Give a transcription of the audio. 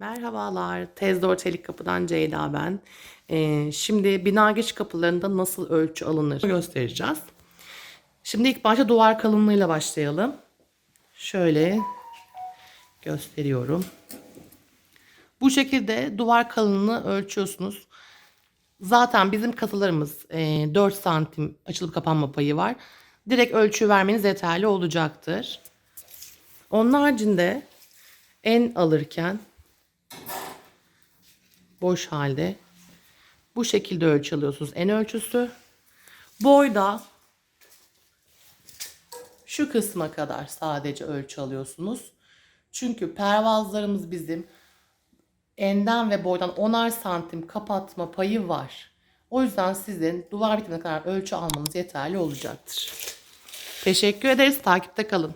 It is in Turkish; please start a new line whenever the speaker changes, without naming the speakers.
Merhabalar, Tezdor Çelik Kapı'dan Ceyda ben. Ee, şimdi bina geç kapılarında nasıl ölçü alınır göstereceğiz. Şimdi ilk başta duvar kalınlığıyla başlayalım. Şöyle gösteriyorum. Bu şekilde duvar kalınlığını ölçüyorsunuz. Zaten bizim kasalarımız e, 4 santim açılıp kapanma payı var. Direkt ölçü vermeniz yeterli olacaktır. Onun haricinde en alırken boş halde bu şekilde ölçü alıyorsunuz. En ölçüsü boyda şu kısma kadar sadece ölçü alıyorsunuz. Çünkü pervazlarımız bizim enden ve boydan 10'ar santim kapatma payı var. O yüzden sizin duvar bitimine kadar ölçü almanız yeterli olacaktır. Teşekkür ederiz. Takipte kalın.